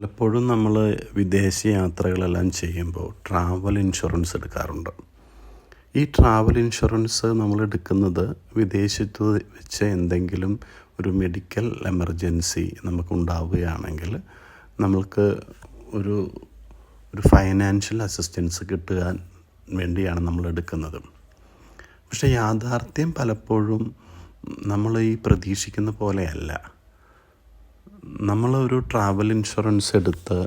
പലപ്പോഴും നമ്മൾ വിദേശ യാത്രകളെല്ലാം ചെയ്യുമ്പോൾ ട്രാവൽ ഇൻഷുറൻസ് എടുക്കാറുണ്ട്. ഈ ട്രാവൽ ഇൻഷുറൻസ് നമ്മൾ എടുക്കുന്നത് വിദേശത്ത് വെച്ച് എന്തെങ്കിലും ഒരു മെഡിക്കൽ എമർജൻസി നമുക്കുണ്ടാവുകയാണെങ്കിൽ നമ്മൾക്ക് ഒരു ഒരു ഫൈനാൻഷ്യൽ അസിസ്റ്റൻസ് കിട്ടുവാൻ വേണ്ടിയാണ് നമ്മൾ എടുക്കുന്നത്. പക്ഷേ യാഥാർത്ഥ്യം പലപ്പോഴും നമ്മൾ ഈ പ്രതീക്ഷിക്കുന്ന പോലെയല്ല നമ്മളൊരു ട്രാവൽ ഇൻഷുറൻസ് എടുത്ത്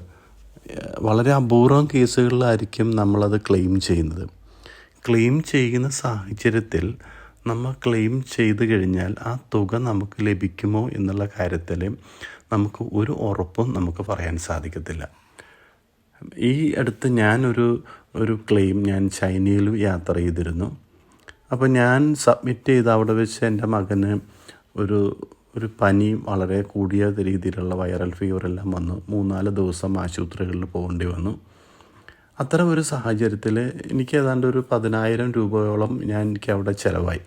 വളരെ അപൂർവം കേസുകളിലായിരിക്കും നമ്മളത് ക്ലെയിം ചെയ്യുന്നത്. ക്ലെയിം ചെയ്യുന്ന സാഹചര്യത്തിൽ നമ്മൾ ക്ലെയിം ചെയ്ത് കഴിഞ്ഞാൽ ആ തുക നമുക്ക് ലഭിക്കുമോ എന്നുള്ള കാര്യത്തിൽ നമുക്ക് ഒരു ഉറപ്പും നമുക്ക് പറയാൻ സാധിക്കത്തില്ല. ഈ അടുത്ത് ഞാനൊരു ഒരു ക്ലെയിം ഞാൻ ചൈനയിൽ യാത്ര ചെയ്തിരുന്നു. അപ്പോൾ ഞാൻ സബ്മിറ്റ് ചെയ്ത് അവിടെ വെച്ച് എന്റെ മകന് ഒരു ഒരു പനി വളരെ കൂടിയ രീതിയിലുള്ള വൈറൽ ഫീവറെല്ലാം വന്നു. മൂന്നാൽ ദിവസം ആശുപത്രികളിൽ പോകേണ്ടി വന്നു. അത്തരം ഒരു സാഹചര്യത്തിൽ എനിക്ക് ഏതാണ്ട് ഒരു പതിനായിരം രൂപയോളം ഞാൻ എനിക്ക് അവിടെ ചിലവായി.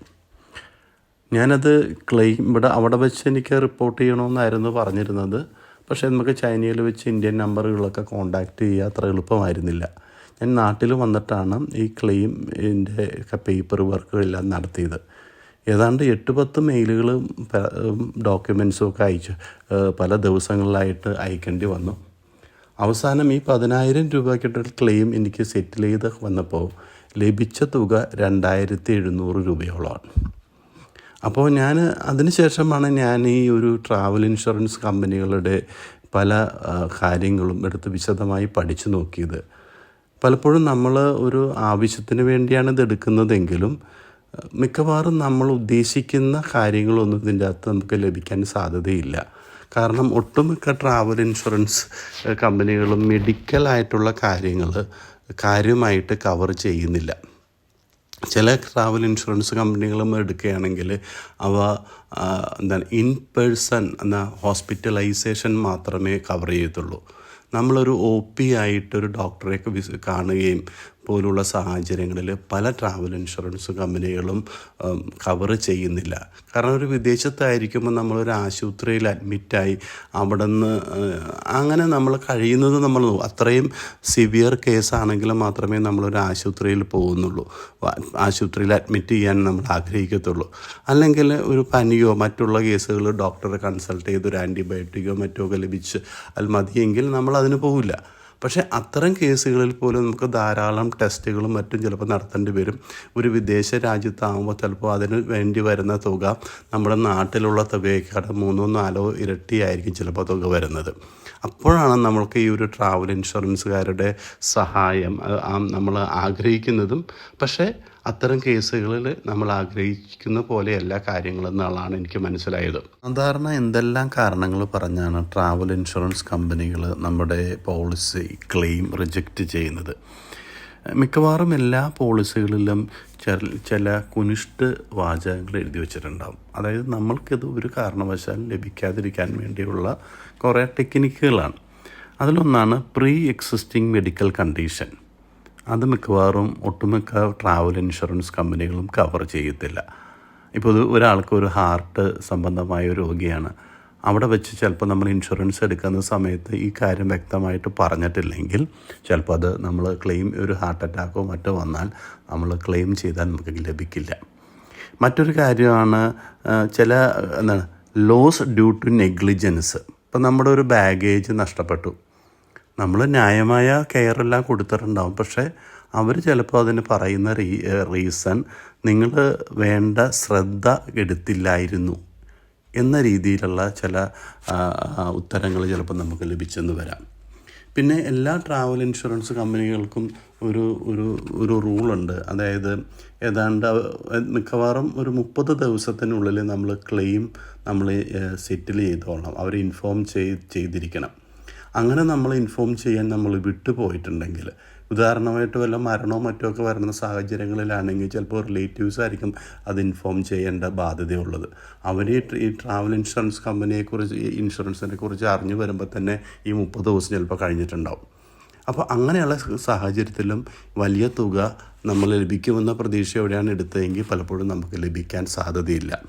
ഞാനത് ക്ലെയിം ഇവിടെ അവിടെ വെച്ച് എനിക്ക് റിപ്പോർട്ട് ചെയ്യണമെന്നായിരുന്നു പറഞ്ഞിരുന്നത്. പക്ഷേ നമുക്ക് ചൈനയിൽ വെച്ച് ഇന്ത്യൻ നമ്പറുകളൊക്കെ കോണ്ടാക്ട് ചെയ്യുക അത്ര എളുപ്പമായിരുന്നില്ല. ഞാൻ നാട്ടിൽ വന്നിട്ടാണ് ഈ ക്ലെയിം ഇതിന്റെ പേപ്പർ വർക്കുകളെല്ലാം നടത്തിയത്. ഏതാണ്ട് എട്ട് പത്ത് മെയിലുകളും ഡോക്യുമെൻസും ഒക്കെ അയച്ചു പല ദിവസങ്ങളിലായിട്ട് അയക്കേണ്ടി വന്നു. അവസാനം ഈ പതിനായിരം രൂപയ്ക്കിട്ടൊരു ക്ലെയിം എനിക്ക് സെറ്റിൽ ചെയ്ത് വന്നപ്പോൾ ലഭിച്ച തുക രണ്ടായിരത്തി എഴുന്നൂറ് രൂപയോളമാണ് അപ്പോൾ ഞാൻ അതിനുശേഷമാണ് ഞാൻ ഈ ഒരു ട്രാവൽ ഇൻഷുറൻസ് കമ്പനികളുടെ പല കാര്യങ്ങളും എടുത്ത് വിശദമായി പഠിച്ചു നോക്കിയത്. പലപ്പോഴും നമ്മൾ ഒരു ആവശ്യത്തിന് വേണ്ടിയാണ് ഇത് എടുക്കുന്നതെങ്കിലും മിക്കവാറും നമ്മൾ ഉദ്ദേശിക്കുന്ന കാര്യങ്ങളൊന്നും ഇതിന്റെ അകത്ത് നമുക്ക് ലഭിക്കാൻ സാധ്യതയില്ല. കാരണം ഒട്ടുമിക്ക ട്രാവൽ ഇൻഷുറൻസ് കമ്പനികളും മെഡിക്കലായിട്ടുള്ള കാര്യങ്ങൾ കാര്യമായിട്ട് കവർ ചെയ്യുന്നില്ല. ചില ട്രാവൽ ഇൻഷുറൻസ് കമ്പനികളും എടുക്കുകയാണെങ്കിൽ അവ എന്താണ് ഇൻ പേഴ്സൺ എന്ന ഹോസ്പിറ്റലൈസേഷൻ മാത്രമേ കവർ ചെയ്യത്തുള്ളൂ. നമ്മളൊരു ഒ പി ആയിട്ടൊരു ഡോക്ടറെ കാണുകയും പോലുള്ള സാഹചര്യങ്ങളിൽ പല ട്രാവൽ ഇൻഷുറൻസ് കമ്പനികളും കവർ ചെയ്യുന്നില്ല. കാരണം ഒരു വിദേശത്തായിരിക്കുമ്പോൾ നമ്മളൊരു ആശുപത്രിയിൽ അഡ്മിറ്റായി അവിടെ നിന്ന് അങ്ങനെ നമ്മൾ കഴിയുന്നത് നമ്മൾ അത്രയും സിവിയർ കേസാണെങ്കിൽ മാത്രമേ നമ്മളൊരു ആശുപത്രിയിൽ പോകുന്നുള്ളൂ. ആശുപത്രിയിൽ അഡ്മിറ്റ് ചെയ്യാൻ നമ്മൾ ആഗ്രഹിക്കത്തുള്ളൂ. അല്ലെങ്കിൽ ഒരു പനിയോ മറ്റുള്ള കേസുകൾ ഡോക്ടറെ കൺസൾട്ട് ചെയ്ത് ഒരു ആന്റിബയോട്ടിക്കോ മറ്റോ ഒക്കെ ലഭിച്ച് അത് മതിയെങ്കിൽ നമ്മൾ അതിന് പോകില്ല പക്ഷേ അത്തരം കേസുകളിൽ പോലും നമുക്ക് ധാരാളം ടെസ്റ്റുകളും മറ്റും ചിലപ്പോൾ നടത്തേണ്ടി വരും. ഒരു വിദേശ രാജ്യത്താകുമ്പോൾ ചിലപ്പോൾ അതിന് വേണ്ടി വരുന്ന തുക നമ്മുടെ നാട്ടിലുള്ള തുകയേക്കാൾ മൂന്നോ നാലോ ഇരട്ടിയായിരിക്കും ചിലപ്പോൾ തുക വരുന്നത്. അപ്പോഴാണ് നമ്മൾക്ക് ഈ ഒരു ട്രാവൽ ഇൻഷുറൻസുകാരുടെ സഹായം നമ്മൾ ആഗ്രഹിക്കുന്നതും. പക്ഷേ അത്തരം കേസുകളിൽ നമ്മൾ ആഗ്രഹിക്കുന്ന പോലെ എല്ലാ കാര്യങ്ങളും കാര്യങ്ങളെന്നുള്ളതാണ് എനിക്ക് മനസ്സിലായത്. സാധാരണ എന്തെല്ലാം കാരണങ്ങൾ പറഞ്ഞാണ് ട്രാവൽ ഇൻഷുറൻസ് കമ്പനികൾ നമ്മുടെ പോളിസി ക്ലെയിം റിജക്റ്റ് ചെയ്യുന്നത്? മിക്കവാറും എല്ലാ പോളിസികളിലും ചില കുനിഷ്ട് വാചകങ്ങൾ എഴുതി വെച്ചിട്ടുണ്ടാവും. അതായത് നമ്മൾക്കിത് ഒരു കാരണവശാൽ ലഭിക്കാതിരിക്കാൻ വേണ്ടിയുള്ള കുറേ ടെക്നിക്കുകളാണ് അതിലൊന്നാണ് പ്രീ എക്സിസ്റ്റിംഗ് മെഡിക്കൽ കണ്ടീഷൻ അത് മിക്കവാറും ഒട്ടുമിക്ക ട്രാവൽ ഇൻഷുറൻസ് കമ്പനികളും കവർ ചെയ്യത്തില്ല. ഇപ്പോൾ ഇത് ഒരാൾക്ക് ഒരു ഹാർട്ട് സംബന്ധമായ രോഗിയാണ്. അവിടെ വെച്ച് ചിലപ്പോൾ നമ്മൾ ഇൻഷുറൻസ് എടുക്കുന്ന സമയത്ത് ഈ കാര്യം വ്യക്തമായിട്ട് പറഞ്ഞിട്ടില്ലെങ്കിൽ ചിലപ്പോൾ അത് നമ്മൾ ക്ലെയിം ഒരു ഹാർട്ട് അറ്റാക്കോ മറ്റോ വന്നാൽ നമ്മൾ ക്ലെയിം ചെയ്താൽ നമുക്ക് ലഭിക്കില്ല. മറ്റൊരു കാര്യമാണ് ചില എന്താണ് ലോസ് ഡ്യൂ ടു നെഗ്ലിജൻസ് ഇപ്പം നമ്മുടെ ഒരു ബാഗേജ് നഷ്ടപ്പെട്ടു. നമ്മൾ ന്യായമായ കെയർ എല്ലാം കൊടുത്തിട്ടുണ്ടാവും. പക്ഷേ അവർ ചിലപ്പോൾ അതിന് പറയുന്ന റീ റീസൺ നിങ്ങൾ വേണ്ട ശ്രദ്ധ എടുത്തില്ലായിരുന്നു എന്ന രീതിയിലുള്ള ചില ഉത്തരങ്ങൾ ചിലപ്പോൾ നമുക്ക് ലഭിച്ചെന്ന് വരാം. പിന്നെ എല്ലാ ട്രാവൽ ഇൻഷുറൻസ് കമ്പനികൾക്കും ഒരു ഒരു ഒരു റൂളുണ്ട് അതായത് ഏതാണ്ട് മിക്കവാറും ഒരു മുപ്പത് ദിവസത്തിനുള്ളിൽ നമ്മൾ ക്ലെയിം നമ്മൾ സെറ്റിൽ ചെയ്തോളണം. അവർ ഇൻഫോം ചെയ് ചെയ്തിരിക്കണം. അങ്ങനെ നമ്മൾ ഇൻഫോം ചെയ്യാൻ നമ്മൾ വിട്ടുപോയിട്ടുണ്ടെങ്കിൽ ഉദാഹരണമായിട്ട് വല്ല മരണമോ മറ്റോ ഒക്കെ വരുന്ന സാഹചര്യങ്ങളിലാണെങ്കിൽ ചിലപ്പോൾ റിലേറ്റീവ്സ് ആയിരിക്കും അത് ഇൻഫോം ചെയ്യേണ്ട ബാധ്യതയുള്ളത്. അവർ ഈ ട്ര- ഈ ട്രാവൽ ഇൻഷുറൻസ് കമ്പനിയെക്കുറിച്ച് ഇൻഷുറൻസിനെ കുറിച്ച് അറിഞ്ഞു വരുമ്പോൾ തന്നെ ഈ മുപ്പത് ദിവസം ചിലപ്പോൾ കഴിഞ്ഞിട്ടുണ്ടാവും. അപ്പോൾ അങ്ങനെയുള്ള സാഹചര്യത്തിലും വലിയ തുക നമ്മൾ ലഭിക്കുമെന്ന പ്രതീക്ഷയോടെയാണ് എടുത്തതെങ്കിൽ പലപ്പോഴും നമുക്ക് ലഭിക്കാൻ സാധ്യതയില്ല.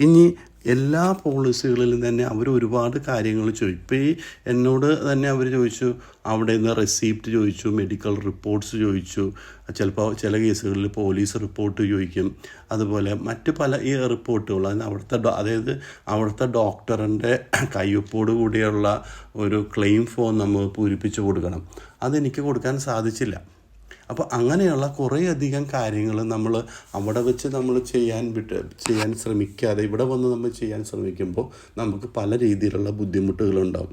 ഇനി എല്ലാ പോളിസികളിലും തന്നെ അവർ ഒരുപാട് കാര്യങ്ങൾ ചോദിച്ചു. ഇപ്പോൾ ഈ എന്നോട് തന്നെ അവർ ചോദിച്ചു അവിടെ നിന്ന് റെസീപ്റ്റ് ചോദിച്ചു മെഡിക്കൽ റിപ്പോർട്ട്സ് ചോദിച്ചു. ചിലപ്പോൾ ചില കേസുകളിൽ പോലീസ് റിപ്പോർട്ട് ചോദിക്കും. അതുപോലെ മറ്റ് പല ഈ റിപ്പോർട്ടുകൾ അവിടുത്തെ അതായത് അവിടുത്തെ ഡോക്ടറിന്റെ കയ്യൊപ്പോട് കൂടിയുള്ള ഒരു ക്ലെയിം ഫോം നമ്മൾ പൂരിപ്പിച്ച് കൊടുക്കണം. അതെനിക്ക് കൊടുക്കാൻ സാധിച്ചില്ല. അപ്പോൾ അങ്ങനെയുള്ള കുറേയധികം കാര്യങ്ങൾ നമ്മൾ അവിടെ വെച്ച് നമ്മൾ ചെയ്യാൻ വിട്ട് ചെയ്യാൻ ശ്രമിക്കാതെ ഇവിടെ വന്ന് നമ്മൾ ചെയ്യാൻ ശ്രമിക്കുമ്പോൾ നമുക്ക് പല രീതിയിലുള്ള ബുദ്ധിമുട്ടുകളുണ്ടാവും.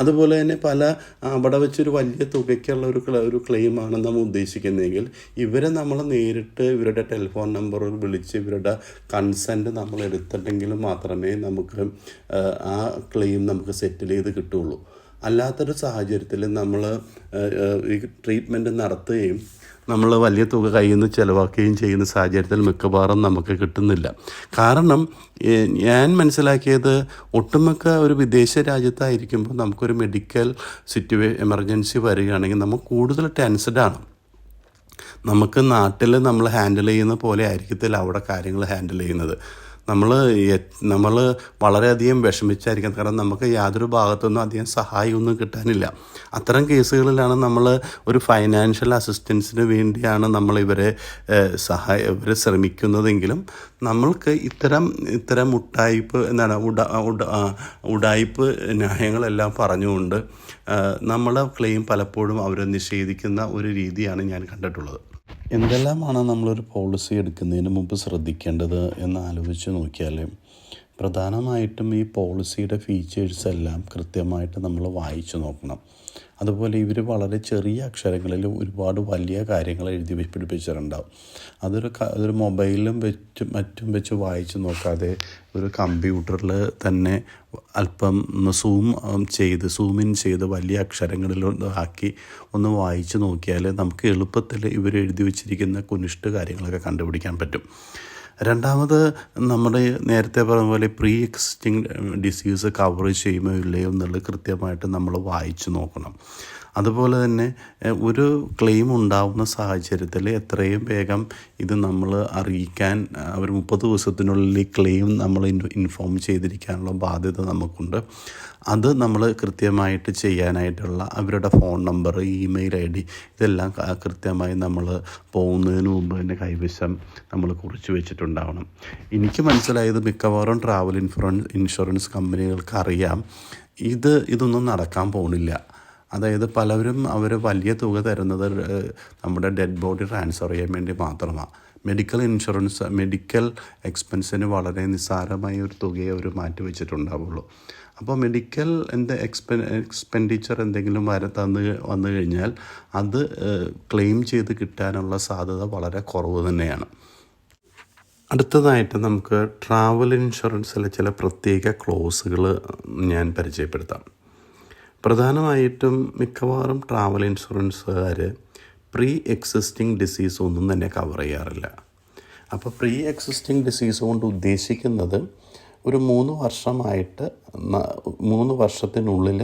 അതുപോലെ തന്നെ പല അവിടെ വെച്ചൊരു വലിയ തുകയ്ക്കുള്ള ഒരു ഒരു ക്ലെയിമാണ് നമ്മൾ ഉദ്ദേശിക്കുന്നതെങ്കിൽ ഇവരെ നമ്മൾ നേരിട്ട് ഇവരുടെ ടെലിഫോൺ നമ്പർ വിളിച്ച് ഇവരുടെ കൺസെന്റ് നമ്മൾ എടുത്തിട്ടെങ്കിൽ മാത്രമേ നമുക്ക് ആ ക്ലെയിം നമുക്ക് സെറ്റിൽ ചെയ്ത് കിട്ടുള്ളൂ. അല്ലാത്തൊരു സാഹചര്യത്തിൽ നമ്മൾ ഈ ട്രീറ്റ്മെന്റ് നടത്തുകയും നമ്മൾ വലിയ തുക കയ്യിൽ നിന്ന് ചിലവാക്കുകയും ചെയ്യുന്ന സാഹചര്യത്തിൽ മിക്കവാറും നമുക്ക് കിട്ടുന്നില്ല. കാരണം ഞാൻ മനസ്സിലാക്കിയത് ഒട്ടുമിക്ക ഒരു വിദേശ രാജ്യത്തായിരിക്കുമ്പോൾ നമുക്കൊരു മെഡിക്കൽ സിറ്റുവേ എമർജൻസി വരികയാണെങ്കിൽ നമ്മൾ കൂടുതൽ ടെൻസ്ഡാണ് നമുക്ക് നാട്ടിൽ നമ്മൾ ഹാൻഡിൽ ചെയ്യുന്ന പോലെ ആയിരിക്കത്തില്ല അവിടെ കാര്യങ്ങൾ ഹാൻഡിൽ ചെയ്യുന്നത്. നമ്മൾ നമ്മൾ വളരെയധികം വിഷമിച്ചായിരിക്കും കാരണം നമുക്ക് യാതൊരു ഭാഗത്തുനിന്നും അധികം സഹായമൊന്നും കിട്ടാനില്ല. അത്തരം കേസുകളിലാണ് നമ്മൾ ഒരു ഫൈനാൻഷ്യൽ അസിസ്റ്റൻസിന് വേണ്ടിയാണ് നമ്മൾ ഇവരെ സഹായ ഇവരെ ശ്രമിക്കുന്നതെങ്കിലും നമ്മൾക്ക് ഇത്തരം ഇത്തരം ഉട്ടായ്പ് എന്താണ് ഉട ഉട ഉടായ്പ് ന്യായങ്ങളെല്ലാം പറഞ്ഞുകൊണ്ട് നമ്മളെ ക്ലെയിം പലപ്പോഴും അവർ നിഷേധിക്കുന്ന ഒരു രീതിയാണ് ഞാൻ കണ്ടിട്ടുള്ളത്. എന്തെല്ലാമാണ് നമ്മളൊരു പോളിസി എടുക്കുന്നതിന് മുമ്പ് ശ്രദ്ധിക്കേണ്ടത് എന്ന് ആലോചിച്ച് നോക്കിയാൽ പ്രധാനമായിട്ടും ഈ പോളിസിയുടെ ഫീച്ചേഴ്സ് എല്ലാം കൃത്യമായിട്ട് നമ്മൾ വായിച്ചു നോക്കണം. അതുപോലെ ഇവർ വളരെ ചെറിയ അക്ഷരങ്ങളിൽ ഒരുപാട് വലിയ കാര്യങ്ങൾ എഴുതി പിടിപ്പിച്ചിട്ടുണ്ടാവും അതൊരു അതൊരു മൊബൈലിലും വെച്ച് മറ്റും വെച്ച് വായിച്ച് നോക്കാതെ ഒരു കമ്പ്യൂട്ടറിൽ തന്നെ അല്പം സൂം ചെയ്ത് സൂം ഇൻ ചെയ്ത് വലിയ അക്ഷരങ്ങളിൽ ആക്കി ഒന്ന് വായിച്ച് നോക്കിയാൽ നമുക്ക് എളുപ്പത്തിൽ ഇവർ എഴുതി വച്ചിരിക്കുന്ന കുനിഷ്ട് കാര്യങ്ങളൊക്കെ കണ്ടുപിടിക്കാൻ പറ്റും. രണ്ടാമത് നമ്മുടെ നേരത്തെ പറഞ്ഞ പോലെ പ്രീ എക്സിസ്റ്റിംഗ് ഡിസീസ് കവർ ചെയ്യുമോ ഇല്ലയോ എന്നുള്ളത് കൃത്യമായിട്ട് നമ്മൾ വായിച്ചു നോക്കണം. അതുപോലെ തന്നെ ഒരു ക്ലെയിം ഉണ്ടാവുന്ന സാഹചര്യത്തിൽ എത്രയും വേഗം ഇത് നമ്മൾ അറിയിക്കാൻ അവർ മുപ്പത് ദിവസത്തിനുള്ളിൽ ഈ ക്ലെയിം നമ്മൾ ഇൻഫോം ചെയ്തിരിക്കാനുള്ള ബാധ്യത നമുക്കുണ്ട്. അത് നമ്മൾ കൃത്യമായിട്ട് ചെയ്യാനായിട്ടുള്ള അവരുടെ phone number email I D ഇതെല്ലാം കൃത്യമായി നമ്മൾ പോകുന്നതിന് മുമ്പ് തന്നെ കൈവശം നമ്മൾ കുറിച്ച് വെച്ചിട്ടുണ്ടാവണം. എനിക്ക് മനസ്സിലായത് മിക്കവാറും ട്രാവൽ ഇൻഷുറൻസ് ഇൻഷുറൻസ് കമ്പനികൾക്ക് അറിയാം. ഇത് ഇതൊന്നും നടക്കാൻ പോകുന്നില്ല അതായത് പലവരും അവർ വലിയ തുക തരുന്നത് നമ്മുടെ ഡെഡ് ബോഡി ട്രാൻസ്ഫർ ചെയ്യാൻ വേണ്ടി മാത്രമാണ് മെഡിക്കൽ ഇൻഷുറൻസ് മെഡിക്കൽ എക്സ്പെൻസിന് വളരെ നിസ്സാരമായ ഒരു തുകയെ അവർ മാറ്റി വെച്ചിട്ടുണ്ടാവുള്ളൂ. അപ്പോൾ മെഡിക്കൽ എന്ത് എക്സ്പെ എക്സ്പെൻഡിച്ചർ എന്തെങ്കിലും വര തന്ന് വന്നു കഴിഞ്ഞാൽ അത് ക്ലെയിം ചെയ്ത് കിട്ടാനുള്ള സാധ്യത വളരെ കുറവ് തന്നെയാണ്. അടുത്തതായിട്ട് നമുക്ക് ട്രാവൽ ഇൻഷുറൻസിലെ ചില പ്രത്യേക ക്ലോസുകൾ ഞാൻ പരിചയപ്പെടുത്താം. പ്രധാനമായിട്ടും മിക്കവാറും ട്രാവൽ ഇൻഷുറൻസുകാർ പ്രീ എക്സിസ്റ്റിംഗ് ഡിസീസ് ഒന്നും തന്നെ കവർ ചെയ്യാറില്ല. അപ്പോൾ പ്രീ എക്സിസ്റ്റിംഗ് ഡിസീസ് കൊണ്ട് ഉദ്ദേശിക്കുന്നത് ഒരു മൂന്ന് വർഷമായിട്ട് മൂന്ന് വർഷത്തിനുള്ളിൽ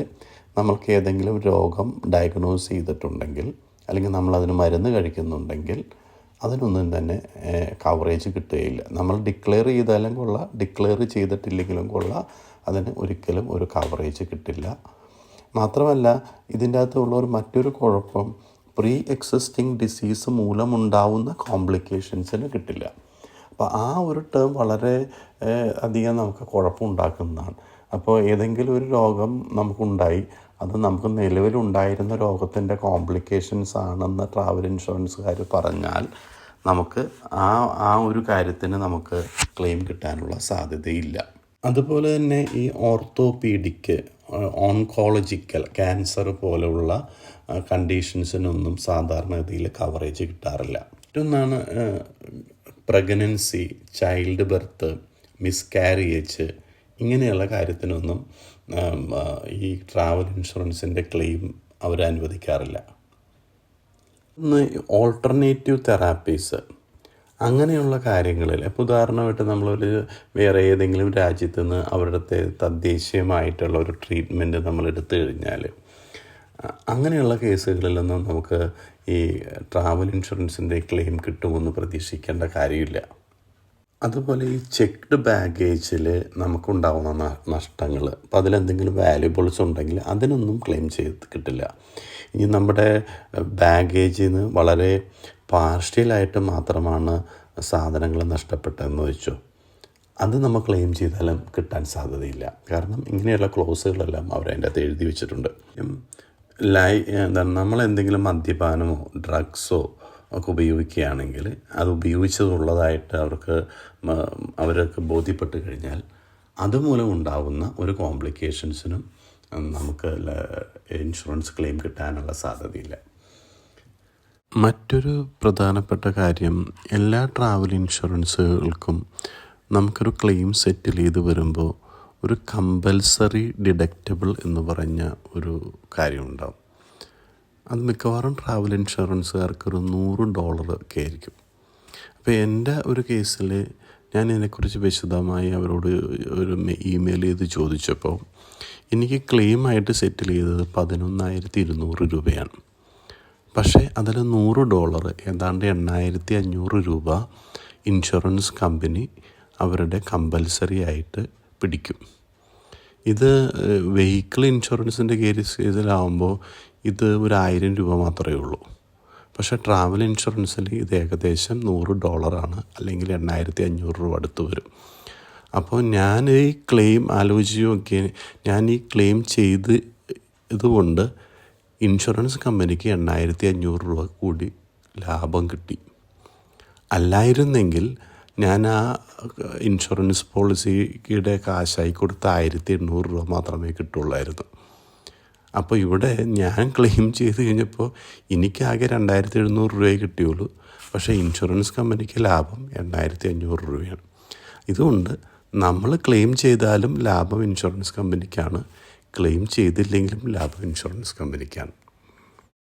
നമ്മൾക്ക് ഏതെങ്കിലും രോഗം ഡയഗ്നോസ് ചെയ്തിട്ടുണ്ടെങ്കിൽ അല്ലെങ്കിൽ നമ്മളതിന് മരുന്ന് കഴിക്കുന്നുണ്ടെങ്കിൽ അതിനൊന്നും തന്നെ കവറേജ് കിട്ടുകയില്ല. നമ്മൾ ഡിക്ലെയർ ചെയ്താലും കൊള്ളാം ഡിക്ലെയർ ചെയ്തിട്ടില്ലെങ്കിലും കൊള്ളാം അതിന് ഒരിക്കലും ഒരു കവറേജ് കിട്ടില്ല. മാത്രമല്ല ഇതിന്റെ അകത്തുള്ള ഒരു മറ്റൊരു കുഴപ്പം പ്രീ എക്സിസ്റ്റിംഗ് ഡിസീസ് മൂലമുണ്ടാവുന്ന കോംപ്ലിക്കേഷൻസിന് കിട്ടില്ല. അപ്പോൾ ആ ഒരു ടേം വളരെ അധികം നമുക്ക് കുഴപ്പമുണ്ടാക്കുന്നതാണ്. അപ്പോൾ ഏതെങ്കിലും ഒരു രോഗം നമുക്കുണ്ടായി അത് നമുക്ക് നിലവിലുണ്ടായിരുന്ന രോഗത്തിന്റെ കോംപ്ലിക്കേഷൻസ് ആണെന്ന് ട്രാവൽ ഇൻഷുറൻസുകാർ പറഞ്ഞാൽ നമുക്ക് ആ ആ ഒരു കാര്യത്തിന് നമുക്ക് ക്ലെയിം കിട്ടാനുള്ള സാധ്യതയില്ല. അതുപോലെ തന്നെ ഈ ഓർത്തോപീഡിക്ക് ഓൺകോളജിക്കൽ ക്യാൻസർ പോലെയുള്ള കണ്ടീഷൻസിനൊന്നും സാധാരണഗതിയിൽ കവറേജ് കിട്ടാറില്ല. മറ്റൊന്നാണ് പ്രഗ്നൻസി ചൈൽഡ് ബർത്ത് മിസ്കാരിയേജ് ഇങ്ങനെയുള്ള കാര്യത്തിനൊന്നും ഈ ട്രാവൽ ഇൻഷുറൻസിന്റെ ക്ലെയിം അവർ അനുവദിക്കാറില്ല ഓൾട്ടർനേറ്റീവ് തെറാപ്പീസ് അങ്ങനെയുള്ള കാര്യങ്ങളിൽ ഇപ്പോൾ ഉദാഹരണമായിട്ട് നമ്മളൊരു വേറെ ഏതെങ്കിലും രാജ്യത്ത് നിന്ന് അവരുടെ തദ്ദേശീയമായിട്ടുള്ള ഒരു ട്രീറ്റ്മെന്റ് നമ്മൾ എടുത്തു കഴിഞ്ഞാൽ അങ്ങനെയുള്ള കേസുകളിലൊന്നും നമുക്ക് ഈ ട്രാവൽ ഇൻഷുറൻസിന്റെ ക്ലെയിം കിട്ടുമെന്ന് പ്രതീക്ഷിക്കേണ്ട കാര്യമില്ല. അതുപോലെ ഈ ചെക്ക്ഡ് ബാഗേജിൽ നമുക്കുണ്ടാവുന്ന നഷ്ടങ്ങൾ അപ്പോൾ അതിലെന്തെങ്കിലും വാല്യുബിൾസ് ഉണ്ടെങ്കിൽ അതിനൊന്നും ക്ലെയിം ചെയ്ത് കിട്ടില്ല. ഇനി നമ്മുടെ ബാഗേജിൽ നിന്ന് വളരെ പാർഷ്യലായിട്ട് മാത്രമാണ് സാധനങ്ങൾ നഷ്ടപ്പെട്ടതെന്ന് വെച്ചു. അത് നമ്മൾ ക്ലെയിം ചെയ്താലും കിട്ടാൻ സാധ്യതയില്ല. കാരണം ഇങ്ങനെയുള്ള ക്ലോസുകളെല്ലാം അവർ അതിന്റെ അകത്ത് എഴുതി വെച്ചിട്ടുണ്ട്. ലൈ എന്താ നമ്മൾ എന്തെങ്കിലും മദ്യപാനമോ ഡ്രഗ്സോ ഒക്കെ ഉപയോഗിക്കുകയാണെങ്കിൽ അത് ഉപയോഗിച്ചതുള്ളതായിട്ട് അവർക്ക് അവർക്ക് ബോധ്യപ്പെട്ട് കഴിഞ്ഞാൽ അതുമൂലം ഉണ്ടാവുന്ന ഒരു കോംപ്ലിക്കേഷൻസിനും നമുക്ക് ഇൻഷുറൻസ് ക്ലെയിം കിട്ടാനുള്ള സാധ്യതയില്ല. മറ്റൊരു പ്രധാനപ്പെട്ട കാര്യം എല്ലാ ട്രാവൽ ഇൻഷുറൻസുകൾക്കും നമുക്കൊരു ക്ലെയിം സെറ്റിൽ ചെയ്ത് വരുമ്പോൾ ഒരു കമ്പൽസറി ഡിഡക്റ്റബിൾ എന്ന് പറഞ്ഞ ഒരു കാര്യമുണ്ടാവും. അത് മിക്കവാറും ട്രാവൽ ഇൻഷുറൻസുകാർക്ക് ഒരു നൂറ് ഡോളർ ഒക്കെ ആയിരിക്കും അപ്പോൾ എന്റെ ഒരു കേസിൽ ഞാൻ ഇതിനെക്കുറിച്ച് വിശദമായി അവരോട് ഒരു ഇമെയിൽ ചെയ്ത് ചോദിച്ചപ്പോൾ എനിക്ക് ക്ലെയിമായിട്ട് സെറ്റിൽ ചെയ്തത് പതിനൊന്നായിരത്തി ഇരുന്നൂറ് രൂപയാണ്. പക്ഷേ അതിൽ നൂറ് ഡോളർ ഏതാണ്ട് എണ്ണായിരത്തി അഞ്ഞൂറ് രൂപ ഇൻഷുറൻസ് കമ്പനി അവരുടെ കമ്പൽസറി ആയിട്ട് പിടിക്കും. ഇത് വെഹിക്കിൾ ഇൻഷുറൻസിന്റെ കേസിലാവുമ്പോൾ ഇത് ഒരു ആയിരം രൂപ മാത്രമേ ഉള്ളൂ. പക്ഷേ ട്രാവൽ ഇൻഷുറൻസിൽ ഇത് ഏകദേശം നൂറ് ഡോളറാണ് അല്ലെങ്കിൽ എണ്ണായിരത്തി അഞ്ഞൂറ് രൂപ അടുത്ത് വരും. അപ്പോൾ ഞാൻ ഈ ക്ലെയിം ആലോചിച്ച് നോക്കി ഞാൻ ഈ ക്ലെയിം ചെയ്ത് ഇതുകൊണ്ട് ഇൻഷുറൻസ് കമ്പനിക്ക് എണ്ണായിരത്തി അഞ്ഞൂറ് രൂപ കൂടി ലാഭം കിട്ടി. അല്ലായിരുന്നെങ്കിൽ ഞാൻ ആ ഇൻഷുറൻസ് പോളിസിയുടെ കാശായി കൊടുത്ത ആയിരത്തി എണ്ണൂറ് രൂപ മാത്രമേ കിട്ടുള്ളായിരുന്നു. അപ്പോൾ ഇവിടെ ഞാൻ ക്ലെയിം ചെയ്ത് കഴിഞ്ഞപ്പോൾ എനിക്കാകെ രണ്ടായിരത്തി എഴുന്നൂറ് രൂപയെ കിട്ടിയുള്ളൂ. പക്ഷേ ഇൻഷുറൻസ് കമ്പനിക്ക് ലാഭം എണ്ണായിരത്തി അഞ്ഞൂറ് രൂപയാണ്. ഇതുകൊണ്ട് നമ്മൾ ക്ലെയിം ചെയ്താലും ലാഭം ഇൻഷുറൻസ് കമ്പനിക്കാണ്. ക്ലെയിം ചെയ്തില്ലെങ്കിലും ലാഭം ഇൻഷുറൻസ് കമ്പനിക്കാണ്.